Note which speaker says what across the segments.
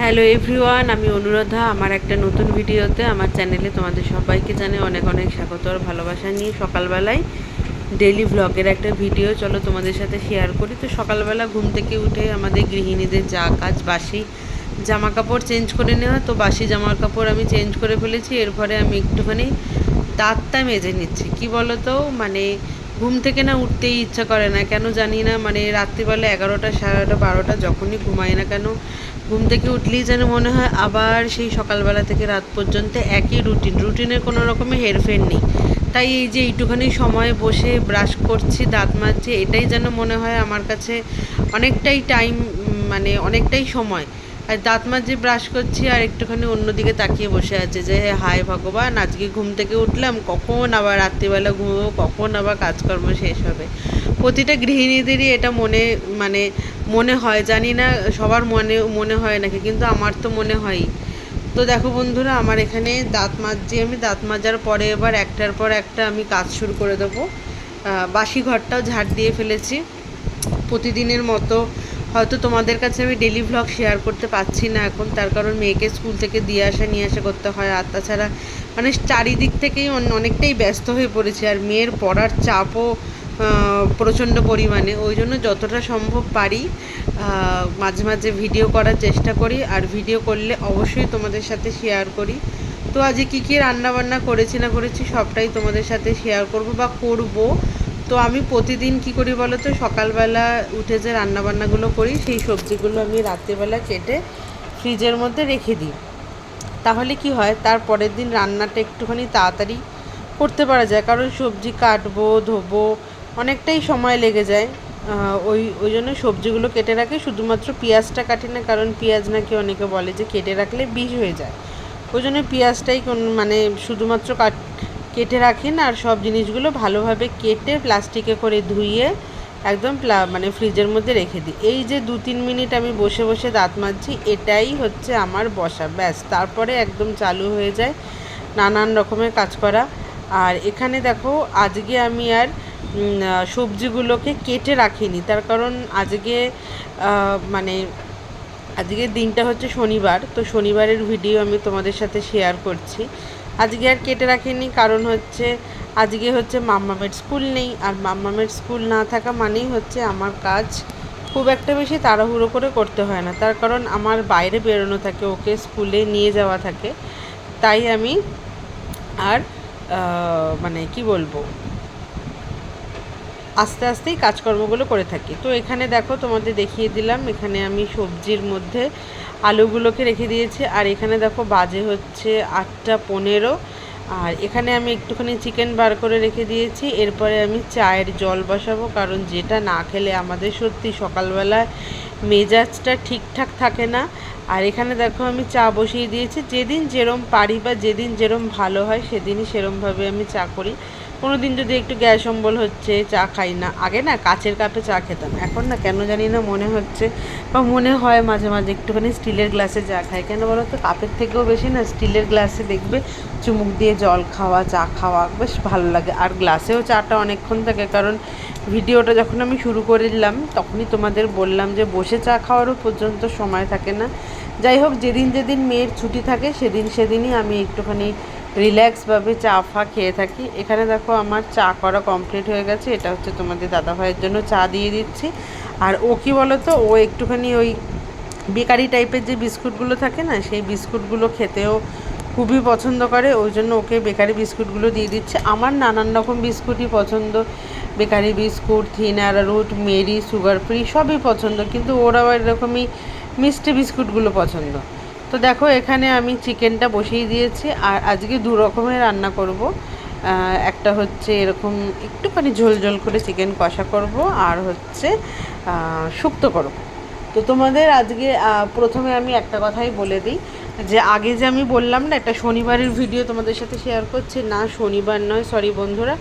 Speaker 1: Hello everyone আমি অনুরাধা। আমার একটা নতুন ভিডিওতে আমার চ্যানেলে তোমাদের সবাইকে জানে অনেক অনেক স্বাগত আর ভালোবাসা নিয়ে সকালবেলায় ডেলি ভ্লগের একটা ভিডিও। চলো তোমাদের সাথে শেয়ার করি। তো সকালবেলা ঘুম থেকে উঠে আমাদের গৃহিণীদের যা কাজ, বাসি জামা কাপড় চেঞ্জ করে নেওয়া। তো বাসি জামা কাপড় আমি চেঞ্জ করে ফেলেছি। এরপরে আমি একটুখানি দাঁতটা মেজে নিচ্ছি। কি বলো তো মানে ঘুম থেকে না উঠতেই ইচ্ছা করে না। কেন জানি না মানে রাত্রিবেলা এগারোটা, সাড়ে বারোটা যখনই ঘুমাই না কেন ঘুম থেকে উঠলেই যেন মনে হয় আবার সেই সকালবেলা থেকে রাত পর্যন্ত একই রুটিন রুটিনের কোনো রকমের হেরফের নেই। তাই এই যে এইটুখানি সময় বসে ব্রাশ করছি, দাঁত মাজছি, এটাই যেন মনে হয় আমার কাছে অনেকটাই টাইম মানে অনেকটাই সময়। আর দাঁত মাজে ব্রাশ করছি আর একটুখানি অন্যদিকে তাকিয়ে বসে আছে যে হ্যাঁ হায় ভগবান, আজকে ঘুম থেকে উঠলাম, কখন আবার রাত্রিবেলা ঘুমবো, কখন আবার কাজকর্ম শেষ হবে? প্রতিটা গৃহিণীদেরই এটা মনে মানে মনে হয়, জানি না সবার মনে মনে হয় নাকি, কিন্তু আমার তো মনে হয়ই তো দেখো বন্ধুরা, আমার এখানে দাঁত মাজছি আমি, দাঁত মাজার পরে এবার একটার পর একটা আমি কাজ শুরু করে দেবো। বাসি ঘরটাও ঝাড় দিয়ে ফেলেছি। প্রতিদিনের মতো হয়তো তোমাদের কাছে আমি ডেলি ভ্লগ শেয়ার করতে পারছি না এখন, তার কারণ মেয়েকে স্কুল থেকে দিয়ে আসা, নিয়ে আসা করতে হয়, আর তাছাড়া মানে চারিদিক থেকেই অনেকটাই ব্যস্ত হয়ে পড়েছে, আর মেয়ের পড়ার চাপও প্রচণ্ড পরিমাণে। ওই জন্য যতটা সম্ভব পারি মাঝে মাঝে ভিডিও করার চেষ্টা করি আর ভিডিও করলে অবশ্যই তোমাদের সাথে শেয়ার করি। তো আজকে কী কী রান্নাবান্না করেছি না করেছি সবটাই তোমাদের সাথে শেয়ার করব বা করব। তো আমি প্রতিদিন কি করি বলো তো? সকালবেলা উঠে যে রান্নাবান্নাগুলো করি, সেই সবজিগুলো আমি রাত্রিবেলা কেটে ফ্রিজের মধ্যে রেখে দিই। তাহলে কি হয়? তার পরের দিন রান্নাটা একটুখানি তাড়াতাড়ি করতে পারা যায়। কারণ সবজি কাটবো, ধোবো অনেকটাই সময় লেগে যায়। ওই ওই জন্য সবজিগুলো কেটে রাখি। শুধুমাত্র পেঁয়াজটা কাটি না, কারণ পেঁয়াজ নাকি অনেকে বলে যে কেটে রাখলে বিষ হয়ে যায়। ওই জন্য পেঁয়াজটাই কোন- মানে শুধুমাত্র কাট, কেটে রাখেন আর সব জিনিসগুলো ভালোভাবে কেটে প্লাস্টিকে করে ধুইয়ে একদম প্লা- মানে ফ্রিজের মধ্যে রেখে দিই। এই যে দু তিন মিনিট আমি বসে বসে দাঁত মাজছি, এটাই হচ্ছে আমার বসা। ব্যাস, তারপরে একদম চালু হয়ে যায় নানান রকমের কাজ করা। আর এখানে দেখো, আজকে আমি আর সবজিগুলোকে কেটে রাখিনি। তার কারণ আজকে মানে আজকের দিনটা হচ্ছে শনিবার, তো শনিবারের ভিডিও আমি তোমাদের সাথে শেয়ার করছি। আজকে আর কেটে রাখিনি, কারণ হচ্ছে আজকে হচ্ছে মাম্মামের স্কুল নেই। আর মাম্মামের স্কুল না থাকা মানেই হচ্ছে আমার কাজ খুব একটা বেশি তাড়াহুড়ো করে করতে হয় না। তার কারণ আমার বাইরে বেরোনো থাকে, ওকে স্কুলে নিয়ে যাওয়া থাকে। তাই আমি আর মানে কি বলব? আস্তে আস্তেই কাজকর্মগুলো করে থাকি। তো এখানে দেখো তোমাদের দেখিয়ে দিলাম, এখানে আমি সবজির মধ্যে আলুগুলোকে রেখে দিয়েছি। আর এখানে দেখো বাজে হচ্ছে আটটা পনেরো। আর এখানে আমি একটুখানি চিকেন বার করে রেখে দিয়েছি। এরপরে আমি চায়ের জল বসাবো, কারণ যেটা না খেলে আমাদের সত্যি সকালবেলায় মেজাজটা ঠিকঠাক থাকে না। আর এখানে দেখো আমি চা বসিয়ে দিয়েছি। যেদিন যেরম পারি বা যেদিন যেরম ভালো হয়, সেদিনই সেরমভাবে আমি চা করি। কোনো দিন যদি একটু গ্যাস অম্বল হচ্ছে, চা খাই না, আগে না কাচের কাপে চা খেতাম, এখন না কেন জানি না মনে হচ্ছে, বা মনে হয় মাঝে মাঝে একটুখানি স্টিলের গ্লাসে চা খাই, কেন বলো তো কাপের থেকেও বেশি না স্টিলের গ্লাসে দেখবে চুমুক দিয়ে জল খাওয়া, চা খাওয়া বেশ ভালো লাগে, আর গ্লাসেও চাটা অনেকক্ষণ থাকে, কারণ ভিডিওটা যখন আমি শুরু করে দিলাম তখনই তোমাদের বললাম যে বসে চা খাওয়ারও পর্যন্ত সময় থাকে না। যাই হোক, যেদিন যেদিন মেয়ের ছুটি থাকে, সেদিন সেদিনই আমি একটুখানি রিল্যাক্সভাবে চা ফা খেয়ে থাকি। এখানে দেখো আমার চা করা কমপ্লিট হয়ে গেছে। এটা হচ্ছে তোমাদের দাদা ভাইয়ের জন্য চা দিয়ে দিচ্ছি। আর ও কি বলো তো ও একটুখানি ওই বেকারি টাইপের যে বিস্কুটগুলো থাকে না, সেই বিস্কুটগুলো খেতেও খুবই পছন্দ করে। ওই জন্য ওকে বেকারি বিস্কুটগুলো দিয়ে দিচ্ছে। আমার নানান রকম বিস্কুটই পছন্দ। Bakery biscuit thin arrowroot Marie, sugar free সবই পছন্দ। কিন্তু ওরাও এরকমই মিষ্টি বিস্কুটগুলো পছন্দ। তো দেখো, এখানে আমি চিকেনটা বসিয়ে দিয়েছি, আর আজকে দু রকমের রান্না করব। একটা হচ্ছে এরকম একটুখানি ঝোল ঝোল করে চিকেন কষা করব, আর হচ্ছে শুক্ত করব। তো তোমাদের আজকে প্রথমে আমি একটা কথাই বলে দিই। যে আগে যে আমি বললাম না, এটা শনিবারের ভিডিও তোমাদের সাথে শেয়ার করছি। না, শনিবার নয় সরি বন্ধুরা।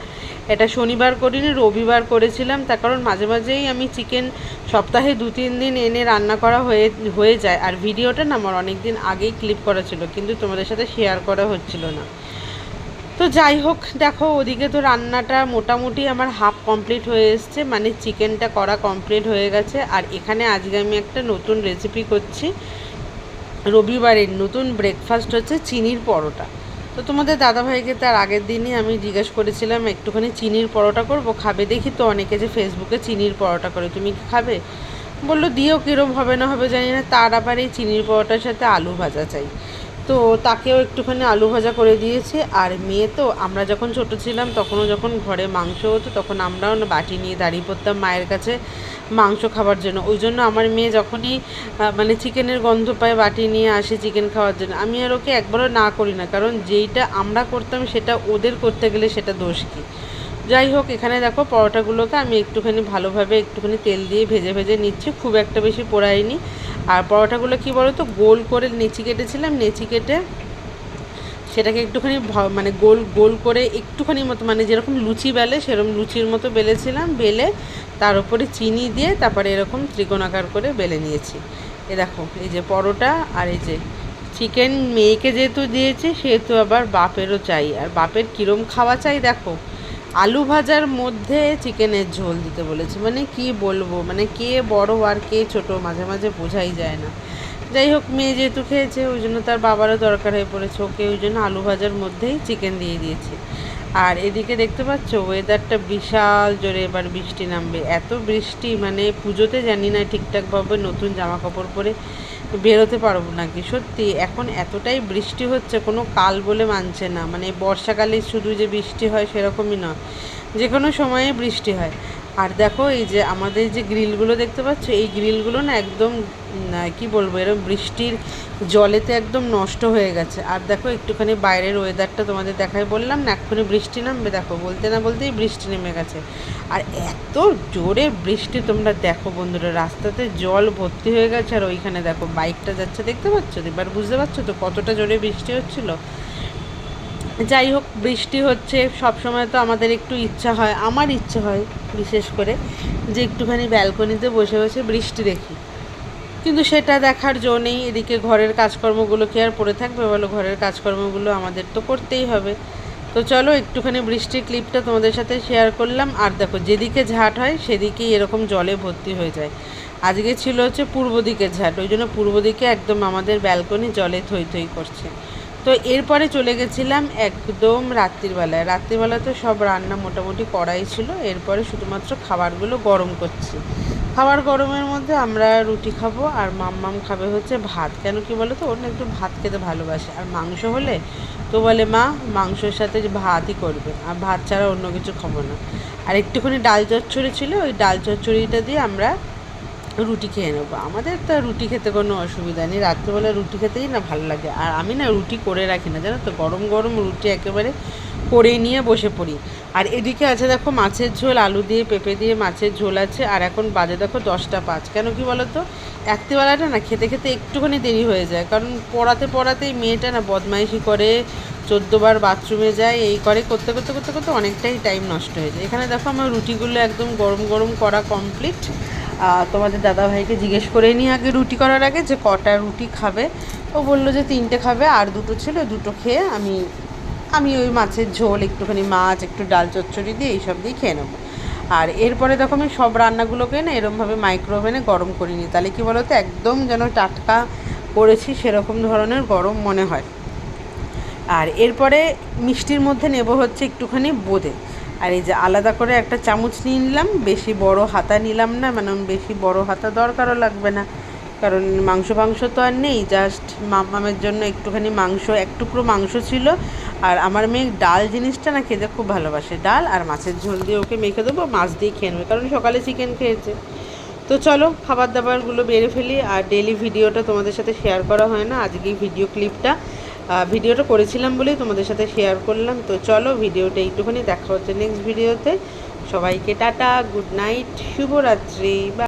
Speaker 1: এটা শনিবার করিনি, রবিবার করেছিলাম। তার কারণ মাঝে মাঝেই আমি চিকেন সপ্তাহে দু, তিন দিন এনে রান্না করা হয়ে হয়ে যায়। আর ভিডিওটা না আমার অনেক দিন আগেই ক্লিপ করা ছিল, কিন্তু তোমাদের সাথে শেয়ার করা হচ্ছিল না। তো যাই হোক, দেখো, ওদিকে তো রান্নাটা মোটামুটি আমার হাফ কমপ্লিট হয়ে এসছে। মানে চিকেনটা করা কমপ্লিট হয়ে গেছে। আর এখানে আজকে আমি একটা নতুন রেসিপি করছি। রবিবারের নতুন ব্রেকফাস্ট হচ্ছে চিনির পরোটা। তো তোমাদের দাদাভাইকে তার আগের দিনই আমি জিজ্ঞেস করেছিলাম, একটুখানি চিনির পরোটা করব? খাবে দেখি তো অনেকে যে ফেসবুকে চিনির পরোটা করে, তুমি কি খাবে? বলল, দিও, কীরম হবে না হবে জানি না। তার আবার এই চিনির পরোটার সাথে আলু ভাজা চাই। তো তাকেও একটুখানি আলু ভাজা করে দিয়েছি। আর মেয়ে তো, আমরা যখন ছোট ছিলাম, তখনও যখন ঘরে মাংস হতো, তখন আমরাও না বাটি নিয়ে দাঁড়িয়ে পড়তাম মায়ের কাছে মাংস খাবার জন্য। ওই জন্য আমার মেয়ে যখনই মানে চিকেনের গন্ধ পায় বাটি নিয়ে আসে চিকেন খাওয়ার জন্য। আমি আর ওকে একবারও না করি না, কারণ যেইটা আমরা করতাম সেটা ওদের করতে গেলে সেটা দোষ কী? যাই হোক, এখানে দেখো পরোটাগুলোকে আমি একটুখানি ভালোভাবে একটুখানি তেল দিয়ে ভেজে ভেজে নিচ্ছি। খুব একটা বেশি পোড়াইনি। আর পরোটাগুলো কি বলো তো গোল করে নেচি কেটেছিলাম, নেচি কেটে সেটাকে একটুখানি মানে গোল গোল করে একটুখানি মতো মানে যেরকম লুচি বেলে সেরকম লুচির মতো বেলেছিলাম, বেলে তার উপরে চিনি দিয়ে তারপরে এরকম ত্রিকোণাকার করে বেলে নিয়েছি। এ দেখো, এই যে পরোটা আর এই যে চিকেন মেয়েকে যেহেতু দিয়েছি, সেহেতু আবার বাপেরও চাই। আর বাপের কীরম খাওয়া চাই দেখো আলু ভাজার মধ্যে চিকেনের ঝোল দিতে বলেছে। মানে কি বলব? মানে কে বড় আর কে ছোট মাঝে মাঝে বোঝাই যায় না। যাই হোক, মেয়ে যেহেতু খেয়েছে, ওই জন্য তার বাবারও দরকার হয়ে পড়েছে। ওকে ওই জন্য আলু ভাজার মধ্যেই চিকেন দিয়ে দিয়েছি। আর এদিকে দেখতে পাচ্ছ ওয়েদারটা বিশাল জোরে এবার বৃষ্টি নামবে। এত বৃষ্টি মানে পুজোতে জানি না ঠিকঠাকভাবে নতুন জামা কাপড় পরে বেরোতে পারব নাকি সত্যি, এখন এতটাই বৃষ্টি হচ্ছে, কোনো কাল বলে মানছে না। মানে বর্ষাকালে শুধু যে বৃষ্টি হয় সেরকমই নয় যে কোনো সময়ে বৃষ্টি হয়। আর দেখো এই যে আমাদের যে গ্রিলগুলো দেখতে পাচ্ছ, এই গ্রিলগুলো না একদম কি বলব এরকম বৃষ্টির জলেতে একদম নষ্ট হয়ে গেছে। আর দেখো একটুখানি বাইরের ওয়েদারটা তোমাদের দেখাই, বললাম না এক্ষুনি বৃষ্টি নামবে, দেখো বলতে না বলতেই বৃষ্টি নেমে গেছে। আর এত জোরে বৃষ্টি তোমরা দেখো বন্ধুরা, রাস্তাতে জল ভর্তি হয়ে গেছে আর ওইখানে দেখো বাইকটা যাচ্ছে, দেখতে পাচ্ছ? এবার বুঝতে পারছ তো কতটা জোরে বৃষ্টি হচ্ছিল? যাই হোক, বৃষ্টি হচ্ছে সব সময় তো আমাদের একটু ইচ্ছা হয়, আমার ইচ্ছে হয় বিশেষ করে, যে একটুখানি ব্যালকনিতে বসে বসে বৃষ্টি দেখি। কিন্তু সেটা দেখার জো নেই, এদিকে ঘরের কাজকর্মগুলো কি আর পড়ে থাকবে বলো? ঘরের কাজকর্মগুলো আমাদের তো করতেই হবে। তো চলো, একটুখানি বৃষ্টির ক্লিপটা তোমাদের সাথে শেয়ার করলাম। আর দেখো, যেদিকে ঝাট হয়, সেদিকেই এরকম জলে ভর্তি হয়ে যায়। আজকে ছিল হচ্ছে পূর্ব দিকের ঝাট, ওই জন্য পূর্ব দিকে একদম আমাদের ব্যালকনি জলে থই থই করছে। তো এরপরে চলে গেছিলাম একদম রাত্রিবেলায় রাত্রিবেলা তো সব রান্না মোটামুটি করাই ছিল। এরপরে শুধুমাত্র খাবারগুলো গরম করছি। খাবার গরমের মধ্যে আমরা রুটি খাব আর মাম্মাম খাবে হচ্ছে ভাত। কেন কি বলো তো ওর একটু ভাত খেতে ভালোবাসে। আর মাংস হলে তো বলে, মা, মাংসের সাথে ভাতই করবে। আর ভাত ছাড়া অন্য কিছু খাব না। আর একটুখানি ডাল চচ্চড়ি ছিল, ওই ডাল চচ্চড়িটা দিয়ে আমরা রুটি খেয়ে নেব। আমাদের তো রুটি খেতে কোনো অসুবিধা নেই। রাত্রেবেলা রুটি খেতেই না ভালো লাগে। আর আমি না রুটি করে রাখি না, জানো তো? গরম গরম রুটি একেবারে করে নিয়ে বসে পড়ি। আর এদিকে আছে দেখো মাছের ঝোল, আলু দিয়ে, পেঁপে দিয়ে মাছের ঝোল আছে। আর এখন বাজে দেখো দশটা পাঁচ। কেন কি বলো তো রাত্রিবেলাটা না খেতে খেতে একটুখানি দেরি হয়ে যায়। কারণ পড়াতে পড়াতেই মেয়েটা না বদমাইশি করে, চোদ্দোবার বাথরুমে যায়, এই করে, করতে করতে করতে করতে অনেকটাই টাইম নষ্ট হয়ে যায়। এখানে দেখো আমার রুটিগুলো একদম গরম গরম করা কমপ্লিট তোমাদের দাদাভাইকে জিজ্ঞেস করে নিই আগে রুটি করার আগে যে কটা রুটি খাবে। ও বলল যে তিনটে খাবে, আর দুটো ছিল, দুটো খেয়ে আমি আমি ওই মাছের ঝোল, একটুখানি মাছ, একটু ডাল চচ্চড়ি দিয়ে এইসব দিয়ে খেয়ে নেব। আর এরপরে দেখো আমি সব রান্নাগুলোকে না এরমভাবে মাইক্রোওভেনে গরম করিনি। তাহলে কি বলো তো একদম যেন টাটকা করেছি সেরকম ধরনের গরম মনে হয়। আর এরপরে মিষ্টির মধ্যে নেব হচ্ছে একটুখানি বোঁদে। আর এই যে আলাদা করে একটা চামচ নিয়ে নিলাম, বেশি বড় হাতা নিলাম না মানে বেশি বড় হাতা দরকারও লাগবে না। কারণ মাংস ফাংস তো আর নেই জাস্ট মামামের জন্য একটুখানি মাংস, এক টুকরো মাংস ছিল। আর আমার মেয়ে ডাল জিনিসটা না খেতে খুব ভালোবাসে, ডাল আর মাছের ঝোল দিয়ে ওকে মেখে দেবো, মাছ দিয়ে খেয়ে নেবে, কারণ সকালে চিকেন খেয়েছে। তো চলো, খাবার দাবারগুলো বেড়ে ফেলি, আর ডেলি ভিডিওটা তোমাদের সাথে শেয়ার করা হয় না, আজকে ভিডিও ক্লিপটা ভিডিওটা করেছিলাম বলেই তোমাদের সাথে শেয়ার করলাম। তো চলো ভিডিওটা একটুখানি দেখা হচ্ছে নেক্সট ভিডিওতে সবাইকে টাটা গুড নাইট শুভরাত্রি বা